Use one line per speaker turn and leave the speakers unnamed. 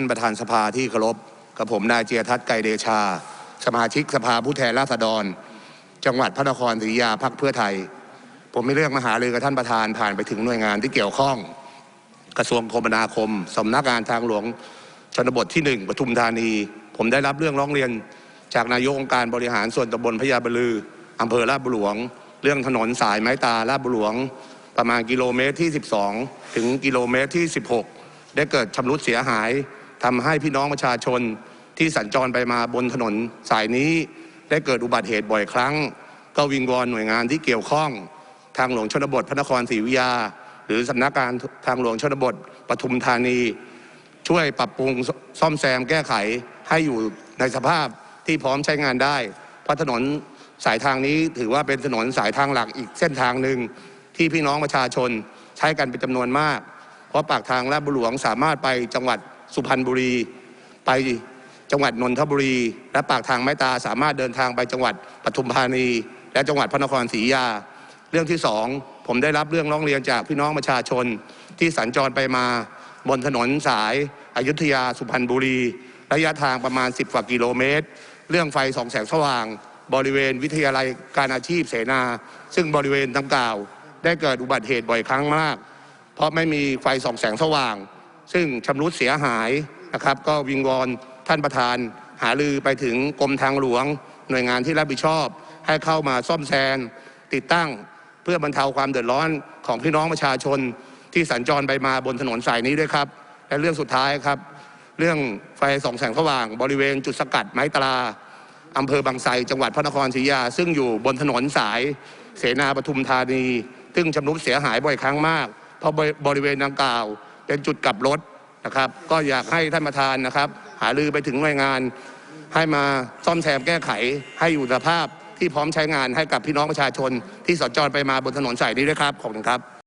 านประธานสภาที่เคารพกับผมนายเจียทัศน์ไกรเดชา สมาชิกสภาผู้แทนราษฎร จังหวัดพระนครศรีอยุธยาพักเพื่อไทย ผมไม่เรื่องมาหารือกับท่านประธานผ่านไปถึงหน่วยงานที่เกี่ยวข้อง กระทรวงคมนาคมสำนักงานทางหลวงชนบทที่หนึ่งปทุมธานี ผมได้รับเรื่องร้องเรียน จากนายกองค์การบริหารส่วนตำบลพญาบลืออำเภอลาดบุหลวง เรื่องถนนสายไม้ตาลาดบุหลวง ประมาณกิโลเมตรที่ 12 ถึงกิโลเมตรที่ 16 ได้เกิดชำรุดเสียหาย ทำให้พี่น้องประชาชนที่สัญจรไปมาบนถนนสายนี้ได้เกิดอุบัติเหตุบ่อยครั้ง ก็วิงวอนหน่วยงานที่เกี่ยวข้อง ทางหลวงชนบทพระนครศรีอยุธยา หรือสำนักการทางหลวงชนบทปทุมธานี ช่วยปรับปรุงซซ่อมแซมแก้ไขให้อยู่ในสภาพที่พร้อมใช้งานได้ เพราะถนนสายทางนี้ถือว่าเป็นถนนสายทางหลักอีกเส้นทางหนึ่งที่พี่น้องประชาชนใช้กันเป็นจำนวนมาก เพราะปากทางลาดบุหลวงสามารถไปจังหวัด สุพรรณบุรี ไปจังหวัดนนทบุรี และปากทางไม้ตาสามารถเดินทางไปจังหวัดปทุมธานี และจังหวัดพระนครศรีอยุธยา เรื่องที่สองผมได้รับเรื่องร้องเรียนจากพี่น้องประชาชน ที่สัญจรไปมาบนถนนสายอายุทยาสุพรรณบุรี ระยะทางประมาณ 10กว่ากิโลเมตร เรื่องไฟสองแสงสว่าง บริเวณวิทยาลัยการอาชีพเสนา ซึ่งบริเวณดังกล่าว ได้เกิดอุบัติเหตุบ่อยครั้งมาก เพราะไม่มีไฟสองแสงสว่าง ซึ่งชำรุดเสียหายนะครับ ก็วิงวอนท่านประธาน หาลือไปถึงกรมทางหลวง หน่วยงานที่รับผิดชอบ ให้เข้ามาซ่อมแซมติดตั้งเพื่อบรรเทาความเดือดร้อนของพี่น้องประชาชนที่สัญจรไปมาบนถนนสายนี้ด้วยครับ และเรื่องสุดท้ายครับ เรื่องไฟสองแสงสว่าง บริเวณจุดสกัดไม้ตราอำเภอบางไทรจังหวัดพระนครศรีอยุธยา ซึ่งอยู่บนถนนสายเสนาปทุมธานี ซึ่งชำรุดเสียหายบ่อยครั้งมาก เพราะบริเวณดังกล่าว เป็นจุดกลับรถนะครับ ก็อยากให้ท่านประธานนะครับ หาลือไปถึงหน่วยงาน ให้มาซ่อมแซมแก้ไขให้อยู่สภาพที่พร้อมใช้งานให้กับพี่น้องประชาชนที่สัญจรไปมาบนถนนสายนี้ด้วยครับขอบคุณครับ